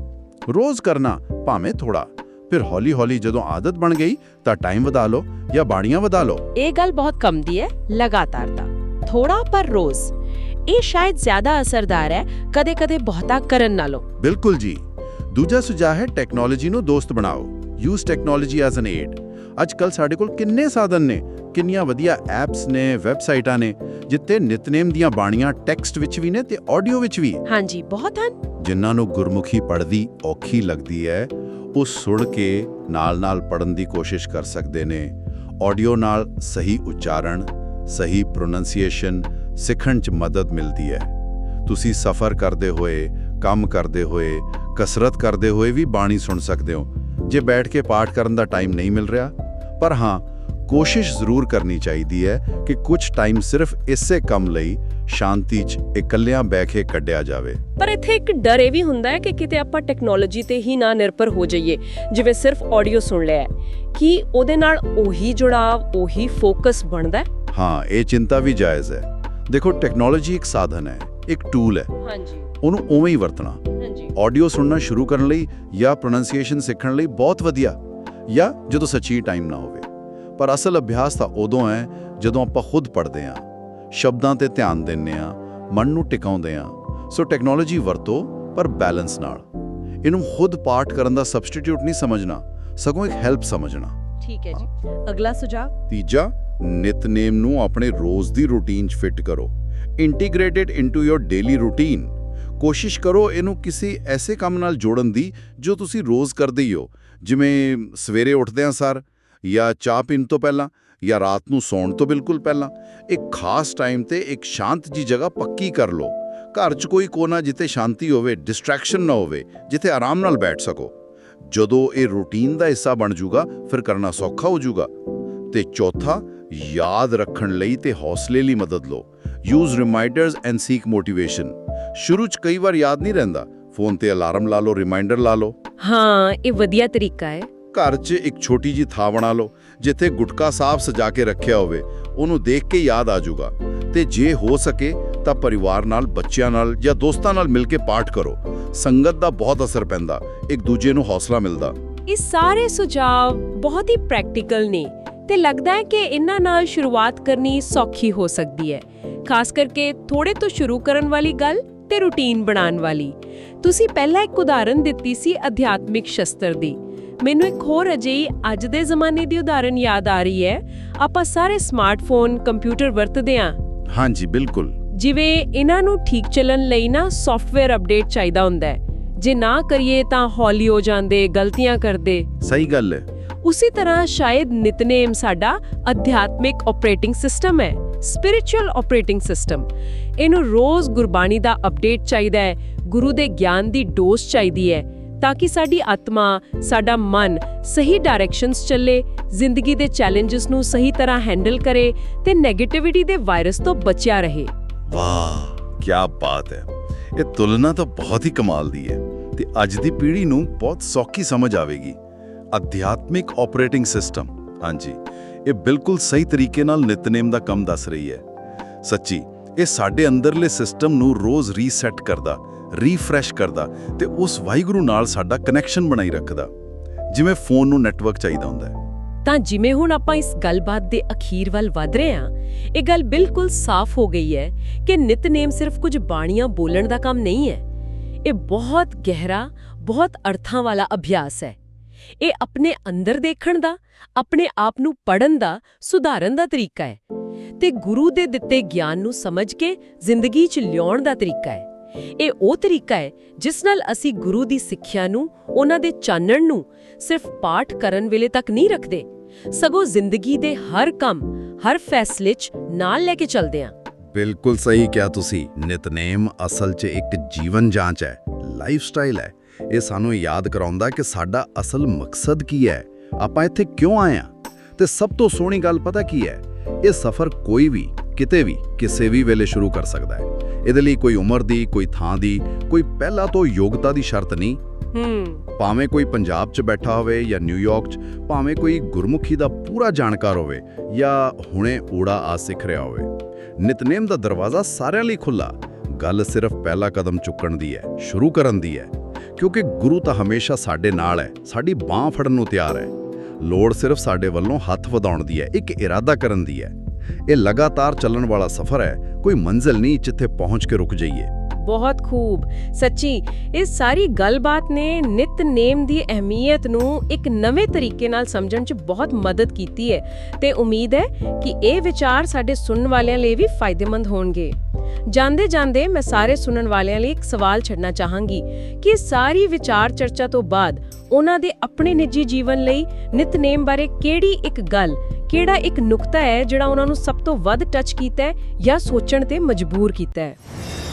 ਰੋਜ਼ ਕਰਨਾ ਭਾਵੇਂ ਥੋੜਾ ਫਿਰ ਹੌਲੀ-ਹੌਲੀ ਜਦੋਂ ਆਦਤ ਬਣ ਗਈ ਤਾਂ ਟਾਈਮ ਵਧਾ ਲਓ ਜਾਂ ਬਾਣੀਆਂ ਵਧਾ ਲਓ। ਇਹ ਗੱਲ ਬਹੁਤ ਕੰਮ ਦੀ ਹੈ ਲਗਾਤਾਰਤਾ ਥੋੜਾ ਪਰ ਰੋਜ਼। ਇਹ ਸ਼ਾਇਦ ਜ਼ਿਆਦਾ ਅਸਰਦਾਰ ਹੈ ਕਦੇ-ਕਦੇ ਬਹੁਤਾ ਕਰਨ ਨਾਲੋਂ। ਬਿਲਕੁਲ ਜੀ। ਦੂਜਾ ਸੁਝਾਅ ਹੈ ਟੈਕਨੋਲੋਜੀ ਨੂੰ ਦੋਸਤ ਬਣਾਓ। Use technology as an aid ਅੱਜ ਕੱਲ ਸਾਡੇ ਕੋਲ ਕਿੰਨੇ ਸਾਧਨ ਨੇ ਕਿੰਨੀਆਂ ਵਧੀਆ ਐਪਸ ਨੇ ਵੈਬਸਾਈਟਾਂ ਨੇ ਜਿੱਤੇ ਨਿਤਨੇਮ ਦੀਆਂ ਬਾਣੀਆਂ ਟੈਕਸਟ ਵਿੱਚ ਵੀ ਨੇ ਤੇ ਆਡੀਓ ਵਿੱਚ ਵੀ ਹਾਂਜੀ ਬਹੁਤ ਹਨ। ਜਿਨ੍ਹਾਂ ਨੂੰ ਗੁਰਮੁਖੀ ਪੜ੍ਹਦੀ ਔਖੀ ਲੱਗਦੀ ਹੈ ਉਹ ਸੁਣ ਕੇ ਨਾਲ-ਨਾਲ ਪੜਨ ਦੀ ਕੋਸ਼ਿਸ਼ ਕਰ ਸਕਦੇ ਨੇ। ਆਡੀਓ ਨਾਲ ਸਹੀ ਉਚਾਰਨ ਸਹੀ ਪ੍ਰੋਨੰਸੀਏਸ਼ਨ ਸਿੱਖਣ 'ਚ ਮਦਦ ਮਿਲਦੀ ਹੈ। ਤੁਸੀਂ ਸਫ਼ਰ ਕਰਦੇ ਹੋਏ ਕੰਮ ਕਰਦੇ ਹੋਏ ਕਸਰਤ ਕਰਦੇ ਹੋਏ ਵੀ ਬਾਣੀ ਸੁਣ ਸਕਦੇ ਹੋ। ਜੇ ਬੈਠ ਕੇ ਪਾਠ ਕਰਨ ਦਾ ਟਾਈਮ ਨਹੀਂ ਮਿਲ ਰਿਹਾ ਪਰ ਹਾਂ ਕੋਸ਼ਿਸ਼ ਜ਼ਰੂਰ ਕਰਨੀ ਚਾਹੀਦੀ ਹੈ ਕਿ ਕੁਝ ਟਾਈਮ ਸਿਰਫ ਇਸੇ ਕੰਮ ਲਈ ਸ਼ਾਂਤੀ 'ਚ ਇਕੱਲਿਆਂ ਬਹਿ ਕੇ ਕੱਢਿਆ ਜਾਵੇ। ਪਰ ਇੱਥੇ ਇੱਕ ਡਰ ਇਹ ਵੀ ਹੁੰਦਾ ਹੈ ਕਿ ਕਿਤੇ ਆਪਾਂ ਟੈਕਨੋਲੋਜੀ ਤੇ ਹੀ ਨਾ ਨਿਰਭਰ ਹੋ ਜਾਈਏ ਜਿਵੇਂ ਸਿਰਫ ਆਡੀਓ ਸੁਣ ਲਿਆ ਕਿ ਉਹਦੇ ਨਾਲ ਉਹੀ ਜੁੜਾਵ ਉਹੀ ਫੋਕਸ ਬਣਦਾ ਹਾਂ ਇਹ ਚਿੰਤਾ ਵੀ ਜਾਇਜ਼ ਹੈ। ਦੇਖੋ ਟੈਕਨੋਲੋਜੀ ਇੱਕ ਸਾਧਨ ਹੈ ਇੱਕ ਟੂਲ ਹੈ। ਹਾਂਜੀ। ਉਹਨੂੰ ਉਵੇਂ ਹੀ ਵਰਤਣਾ। ਹਾਂਜੀ। ਆਡੀਓ ਸੁਣਨਾ ਸ਼ੁਰੂ ਕਰਨ ਲਈ ਜਾਂ ਪ੍ਰੋਨੰਸੀਏਸ਼ਨ ਸਿੱਖਣ ਲਈ ਬਹੁਤ ਵਧੀਆ। ਜਾਂ ਜਦੋਂ ਸੱਚੀ ਟਾਈਮ ਨਾ ਹੋਵੇ। ਪਰ ਅਸਲ ਅਭਿਆਸ ਤਾਂ ਉਦੋਂ ਹੈ ਜਦੋਂ ਆਪਾਂ ਖੁਦ ਪੜ੍ਹਦੇ ਹਾਂ। ਸ਼ਬਦਾਂ ਤੇ ਧਿਆਨ ਦਿੰਦੇ ਹਾਂ ਮਨ ਨੂੰ ਟਿਕਾਉਂਦੇ ਹਾਂ। ਸੋ ਟੈਕਨੋਲੋਜੀ ਵਰਤੋ ਪਰ ਬੈਲੈਂਸ ਨਾਲ। ਇਹਨੂੰ ਖੁਦ ਪਾਠ ਕਰਨ ਦਾ ਸਬਸਟੀਟਿਊਟ ਨਹੀਂ ਸਮਝਣਾ। ਸਗੋਂ ਇੱਕ ਹੈਲਪ ਸਮਝਣਾ। ਠੀਕ ਹੈ ਜੀ। ਅਗਲਾ ਸੁਝਾਅ? ਤੀਜਾ ਨਿਤਨੇਮ ਨੂੰ ਆਪਣੇ ਰੋਜ਼ ਦੀ ਰੂਟੀਨ 'ਚ ਫਿੱਟ ਕਰੋ। Integrated into your daily routine ਕੋਸ਼ਿਸ਼ ਕਰੋ ਇਹਨੂੰ ਕਿਸੇ ਐਸੇ ਕੰਮ ਨਾਲ ਜੋੜਨ ਦੀ ਜੋ ਤੁਸੀਂ ਰੋਜ਼ ਕਰਦੇ ਹੀ ਹੋ। ਜਿਵੇਂ ਸਵੇਰੇ ਉੱਠਦੇ ਉੱਠਦਿਆਂ ਸਰ, ਜਾਂ ਚਾਹ ਪੀਣ ਤੋਂ ਪਹਿਲਾਂ, ਜਾਂ ਰਾਤ ਨੂੰ ਸੌਣ ਤੋਂ ਬਿਲਕੁਲ ਪਹਿਲਾਂ। ਇੱਕ ਖਾਸ ਟਾਈਮ ਤੇ ਇੱਕ ਸ਼ਾਂਤ ਜੀ ਜਗ੍ਹਾ ਪੱਕੀ ਕਰ ਲਓ। ਘਰ 'ਚ ਕੋਈ ਕੋਨਾ ਜਿੱਥੇ ਸ਼ਾਂਤੀ ਹੋਵੇ ਡਿਸਟਰੈਕਸ਼ਨ ਨਾ ਹੋਵੇ, ਜਿੱਥੇ ਆਰਾਮ ਨਾਲ ਬੈਠ ਸਕੋ। ਜਦੋਂ ਇਹ ਰੂਟੀਨ ਦਾ ਹਿੱਸਾ ਬਣ ਜਾਊਗਾ ਫਿਰ ਕਰਨਾ ਸੌਖਾ ਹੋ ਜਾਊਗਾ ਤੇ ਚੌਥਾ ਯਾਦ ਰੱਖਣ ਲਈ ਤੇ ਹੌਸਲੇ ਲਈ ਮਦਦ ਲਓ। Use reminders and seek motivation ਸ਼ੁਰੂ 'ਚ ਕਈ ਵਾਰ ਯਾਦ ਨਹੀਂ ਰਹਿੰਦਾ। ਫੋਨ ਤੇ ਅਲਾਰਮ ਲਾ ਲਓ ਰਿਮਾਈਂਡਰ ਲਾ ਲਓ। ਹਾਂ ਇਹ ਵਧੀਆ ਤਰੀਕਾ ਹੈ। ਘਰ 'ਚ ਇੱਕ ਛੋਟੀ ਜੀ ਥਾਂ ਬਣਾ ਲਓ ਜਿੱਥੇ ਗੁਟਕਾ ਸਾਫ਼ ਸਜਾ ਕੇ ਰੱਖਿਆ ਹੋਵੇ। ਉਹਨੂੰ ਦੇਖ ਕੇ ਯਾਦ ਆ ਜਾਊਗਾ। ਤੇ ਜੇ ਹੋ ਸਕੇ ਤਾਂ ਪਰਿਵਾਰ ਨਾਲ ਬੱਚਿਆਂ ਨਾਲ ਜਾਂ ਦੋਸਤਾਂ ਨਾਲ ਮਿਲ ਕੇ ਪਾਠ ਕਰੋ। ਸੰਗਤ ਦਾ ਬਹੁਤ ਅਸਰ ਪੈਂਦਾ। ਇੱਕ ਦੂਜੇ ਨੂੰ ਹੌਸਲਾ ਮਿਲਦਾ। ਇਹ ਸਾਰੇ ਸੁਝਾਅ ਬਹੁਤ ਹੀ ਪ੍ਰੈਕਟੀਕਲ ਨੇ। ਤੇ ਲੱਗਦਾ ਹੈ ਕਿ ਇਹਨਾਂ ਨਾਲ ਸ਼ੁਰੂਆਤ ਕਰਨੀ ਸੌਖੀ ਹੋ ਸਕਦੀ ਹੈ। ਖਾਸ ਕਰਕੇ ਥੋੜੇ ਤੋਂ ਸ਼ੁਰੂ ਕਰਨ ਵਾਲੀ ਗੱਲ ਤੇ ਰੁਟੀਨ ਬਣਾਉਣ ਵਾਲੀ। ਤੁਸੀਂ ਪਹਿਲਾਂ ਇੱਕ ਉਦਾਹਰਨ ਦਿੱਤੀ ਸੀ ਅਧਿਆਤਮਿਕ ਸ਼ਸਤਰ ਦੀ। ਮੈਨੂੰ ਇੱਕ ਹੋਰ ਅਜਿਹੀ ਅੱਜ ਦੇ ਜ਼ਮਾਨੇ ਦੀ ਉਦਾਹਰਨ ਯਾਦ ਆ ਰਹੀ ਹੈ। ਆਪਾਂ ਸਾਰੇ ਸਮਾਰਟਫੋਨ ਕੰਪਿਊਟਰ ਵਰਤਦੇ ਹਾਂ। ਹਾਂਜੀ ਬਿਲਕੁਲ। ਜਿਵੇਂ ਇਹਨਾਂ ਨੂੰ ਠੀਕ ਚੱਲਣ ਲਈ ਨਾ ਸੌਫਟਵੇਅਰ ਅਪਡੇਟ ਚਾਹੀਦਾ ਹੁੰਦਾ ਹੈ। ਜੇ ਨਾ ਕਰੀਏ ਤਾਂ ਹੌਲੀ ਹੋ ਜਾਂਦੇ ਗਲਤੀਆਂ ਕਰਦੇ। ਸਹੀ ਗੱਲ ਹੈ। ਉਸੇ ਤਰ੍ਹਾਂ ਸ਼ਾਇਦ ਨਿਤਨੇਮ ਸਾਡਾ ਅਧਿਆਤਮਿਕ ਆਪਰੇਟਿੰਗ ਸਿਸਟਮ ਹੈ ਸਪਿਰਚੁਅਲ ਆਪਰੇਟਿੰਗ ਸਿਸਟਮ ਇਹਨੂੰ ਰੋਜ਼ ਗੁਰਬਾਣੀ ਦਾ ਅਪਡੇਟ ਚਾਹੀਦਾ ਹੈ, ਗੁਰੂ ਦੇ ਗਿਆਨ ਦੀ ਡੋਜ਼ ਚਾਹੀਦੀ ਹੈ, ਤਾਂ ਕਿ ਸਾਡੀ ਆਤਮਾ, ਸਾਡਾ ਮਨ ਸਹੀ ਡਾਇਰੈਕਸ਼ਨਸ ਚੱਲੇ, ਜ਼ਿੰਦਗੀ ਦੇ ਚੈਲੰਜਸ ਨੂੰ ਸਹੀ ਤਰ੍ਹਾਂ ਹੈਂਡਲ ਕਰੇ ਤੇ 네ਗੇਟਿਵਿਟੀ ਦੇ ਵਾਇਰਸ ਤੋਂ ਬਚਿਆ ਰਹੇ। ਵਾਹ ਕੀ ਬਾਤ ਹੈ। ਇਹ ਤੁਲਨਾ ਤਾਂ ਬਹੁਤ ਹੀ ਕਮਾਲ ਦੀ ਹੈ ਤੇ ਅੱਜ ਦੀ ਪੀੜ੍ਹੀ ਨੂੰ ਬਹੁਤ ਸੌਖੀ ਸਮਝ ਆਵੇਗੀ। ਅਧਿਆਤਮਿਕ ਆਪਰੇਟਿੰਗ ਸਿਸਟਮ ਹਾਂਜੀ, ਇਹ ਬਿਲਕੁਲ ਸਹੀ ਤਰੀਕੇ ਨਾਲ ਨਿਤਨੇਮ ਦਾ ਕੰਮ ਦੱਸ ਰਹੀ ਹੈ। ਸੱਚੀ, ਇਹ ਸਾਡੇ ਅੰਦਰਲੇ ਸਿਸਟਮ ਨੂੰ ਰੋਜ਼ ਰੀਸੈਟ ਕਰਦਾ ਰੀਫਰੈਸ਼ ਕਰਦਾ ਤੇ ਉਸ ਵਾਹਿਗੁਰੂ ਨਾਲ ਸਾਡਾ ਕਨੈਕਸ਼ਨ ਬਣਾਈ ਰੱਖਦਾ। ਜਿਵੇਂ ਫੋਨ ਨੂੰ ਨੈਟਵਰਕ ਚਾਹੀਦਾ ਹੁੰਦਾ ਹੈ। ਤਾਂ ਜਿਵੇਂ ਹੁਣ ਆਪਾਂ ਇਸ ਗੱਲਬਾਤ ਦੇ ਅਖੀਰ ਵੱਲ ਵਧ ਰਹੇ ਹਾਂ, ਇਹ ਗੱਲ ਬਿਲਕੁਲ ਸਾਫ਼ ਹੋ ਗਈ ਹੈ ਕਿ ਨਿਤਨੇਮ ਸਿਰਫ ਕੁਝ ਬਾਣੀਆਂ ਬੋਲਣ ਦਾ ਕੰਮ ਨਹੀਂ ਹੈ। ਇਹ ਬਹੁਤ ਗਹਿਰਾ, ਬਹੁਤ ਅਰਥਾਂ ਵਾਲਾ ਅਭਿਆਸ ਹੈ। ਇਹ ਆਪਣੇ ਅੰਦਰ ਦੇਖਣ ਦਾ, ਆਪਣੇ ਆਪ ਨੂੰ ਪੜਨ ਦਾ, ਸੁਧਾਰਨ ਦਾ ਤਰੀਕਾ ਹੈ। ਤੇ ਗੁਰੂ ਦੇ ਦਿੱਤੇ ਗਿਆਨ ਨੂੰ ਸਮਝ ਕੇ ਜ਼ਿੰਦਗੀ 'ਚ ਲਿਆਉਣ ਦਾ ਤਰੀਕਾ ਹੈ। ਇਹ ਉਹ ਤਰੀਕਾ ਹੈ ਜਿਸ ਨਾਲ ਅਸੀਂ ਗੁਰੂ ਦੀ ਸਿੱਖਿਆ ਨੂੰ, ਉਹਨਾਂ ਦੇ ਚਾਨਣ ਨੂੰ ਸਿਰਫ ਪਾਠ ਕਰਨ ਵੇਲੇ ਤੱਕ ਨਹੀਂ ਰੱਖਦੇ। ਸਗੋਂ ਜ਼ਿੰਦਗੀ ਦੇ ਹਰ ਕੰਮ, ਹਰ ਫੈਸਲੇ 'ਚ ਨਾਲ ਲੈ ਕੇ ਚੱਲਦੇ ਹਾਂ। ਬਿਲਕੁਲ ਸਹੀ ਕਿਹਾ ਤੁਸੀਂ। ਨਿਤਨੇਮ ਅਸਲ 'ਚ ਇੱਕ ਜੀਵਨ ਜਾਂਚ ਹੈ। ਲਾਈਫ ਸਟਾਈਲ ਹੈ। ਇਹ ਸਾਨੂੰ ਯਾਦ ਕਰਾਉਂਦਾ ਕਿ ਸਾਡਾ ਅਸਲ ਮਕਸਦ ਕੀ ਹੈ? ਆਪਾਂ ਇੱਥੇ ਕਿਉਂ ਆਏ ਹਾਂ? ਤੇ ਸਭ ਤੋਂ ਸੋਹਣੀ ਗੱਲ ਪਤਾ ਕੀ ਹੈ? ਇਹ ਸਫ਼ਰ ਕੋਈ ਵੀ ਕਿਤੇ ਵੀ ਕਿਸੇ ਵੀ ਵੇਲੇ ਸ਼ੁਰੂ ਕਰ ਸਕਦਾ ਹੈ। ਇਹਦੇ ਲਈ ਕੋਈ ਉਮਰ ਦੀ ਕੋਈ ਥਾਂ ਦੀ ਕੋਈ ਪਹਿਲਾਂ ਤੋਂ ਯੋਗਤਾ ਦੀ ਸ਼ਰਤ ਨਹੀਂ। ਹੂੰ। ਭਾਵੇਂ ਕੋਈ ਪੰਜਾਬ 'ਚ ਬੈਠਾ ਹੋਵੇ ਜਾਂ ਨਿਊਯਾਰਕ 'ਚ ਭਾਵੇਂ ਕੋਈ ਗੁਰਮੁਖੀ ਦਾ ਪੂਰਾ ਜਾਣਕਾਰ ਹੋਵੇ ਜਾਂ ਹੁਣੇ ਊੜਾ ਆ ਸਿੱਖ ਰਿਹਾ ਹੋਵੇ। ਨਿਤਨੇਮ ਦਾ ਦਰਵਾਜ਼ਾ ਸਾਰਿਆਂ ਲਈ ਖੁੱਲਾ ਗੱਲ ਸਿਰਫ ਪਹਿਲਾ ਕਦਮ ਚੁੱਕਣ ਦੀ ਹੈ ਸ਼ੁਰੂ ਕਰਨ ਦੀ ਹੈ। ਕਿਉਂਕਿ ਗੁਰੂ ਤਾਂ ਹਮੇਸ਼ਾ ਸਾਡੇ ਨਾਲ ਹੈ, ਸਾਡੀ ਬਾਹ ਫੜਨ ਨੂੰ ਤਿਆਰ ਹੈ। ਲੋੜ ਸਿਰਫ ਸਾਡੇ ਵੱਲੋਂ ਹੱਥ ਵਧਾਉਣ ਦੀ ਹੈ, ਇੱਕ ਇਰਾਦਾ ਕਰਨ ਦੀ ਹੈ। ਇਹ ਲਗਾਤਾਰ ਚੱਲਣ ਵਾਲਾ ਸਫ਼ਰ ਹੈ, ਕੋਈ ਮੰਜ਼ਿਲ ਨਹੀਂ ਜਿੱਥੇ ਪਹੁੰਚ ਕੇ ਰੁਕ ਜਾਈਏ। ਬਹੁਤ ਖੂਬ। ਸੱਚੀ, ਇਹ ਸਾਰੀ ਗੱਲਬਾਤ ਨੇ ਨਿਤਨੇਮ ਦੀ ਅਹਿਮੀਅਤ ਨੂੰ ਇੱਕ ਨਵੇਂ ਤਰੀਕੇ ਨਾਲ ਸਮਝਣ 'ਚ ਬਹੁਤ ਮਦਦ ਕੀਤੀ ਹੈ ਤੇ ਉਮੀਦ ਹੈ ਕਿ ਇਹ ਵਿਚਾਰ ਸਾਡੇ ਸੁਣਨ ਵਾਲਿਆਂ ਲਈ ਵੀ ਫਾਇਦੇਮੰਦ ਹੋਣਗੇ। ਜਾਂਦੇ ਜਾਂਦੇ ਮੈਂ ਸਾਰੇ ਸੁਣਨ ਵਾਲਿਆਂ ਲਈ ਇੱਕ ਸਵਾਲ ਛੱਡਣਾ ਚਾਹਾਂਗੀ ਕਿ ਸਾਰੀ ਵਿਚਾਰ ਚਰਚਾ ਤੋਂ ਬਾਅਦ ਉਹਨਾਂ ਦੇ ਆਪਣੇ ਨਿੱਜੀ ਜੀਵਨ ਲਈ ਨਿਤਨੇਮ ਬਾਰੇ ਕਿਹੜੀ ਇੱਕ ਗੱਲ ਕਿਹੜਾ ਇੱਕ ਨੁਕਤਾ ਹੈ ਜਿਹੜਾ ਉਹਨਾਂ ਨੂੰ ਸਭ ਤੋਂ ਵੱਧ ਟੱਚ ਕੀਤਾ ਹੈ ਜਾਂ ਸੋਚਣ ਤੇ ਮਜਬੂਰ ਕੀਤਾ ਹੈ?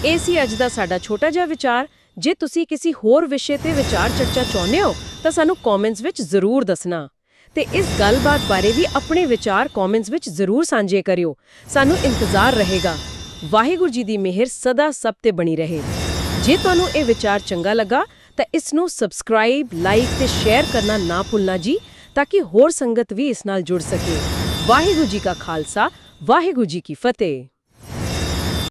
ਇਹ ਸੀ ਅੱਜ ਦਾ ਸਾਡਾ ਛੋਟਾ ਜਿਹਾ ਵਿਚਾਰ। ਜੇ ਤੁਸੀਂ ਕਿਸੇ ਹੋਰ ਵਿਸ਼ੇ ਤੇ ਵਿਚਾਰ ਚਰਚਾ ਚਾਹੁੰਦੇ ਹੋ, ਤਾਂ ਸਾਨੂੰ ਕਮੈਂਟਸ ਵਿੱਚ ਜ਼ਰੂਰ ਦੱਸਣਾ। ਤੇ ਇਸ ਗੱਲਬਾਤ ਬਾਰੇ ਵੀ ਆਪਣੇ ਵਿਚਾਰ ਕਮੈਂਟਸ ਵਿੱਚ ਜ਼ਰੂਰ ਸਾਂਝੇ ਕਰਿਓ। ਸਾਨੂੰ ਇੰਤਜ਼ਾਰ ਰਹੇਗਾ। ਵਾਹਿਗੁਰੂ ਜੀ ਦੀ ਮਿਹਰ ਸਦਾ ਸਭ ਤੇ ਬਣੀ ਰਹੇ। ਜੇ ਤੁਹਾਨੂੰ ਇਹ ਵਿਚਾਰ ਚੰਗਾ ਲੱਗਾ, ਤਾਂ ਇਸ ਨੂੰ ਸਬਸਕ੍ਰਾਈਬ ਲਾਈਕ ਤੇ ਸ਼ੇਅਰ ਕਰਨਾ ਨਾ ਭੁੱਲਣਾ ਜੀ। ਤਾਂ ਕਿ ਹੋਰ ਸੰਗਤ ਵੀ ਇਸ ਨਾਲ ਜੁੜ ਸਕੇ। ਵਾਹਿਗੁਰੂ ਜੀ ਕਾ ਖਾਲਸਾ, ਵਾਹਿਗੁਰੂ ਜੀ ਕੀ ਫਤਿਹ।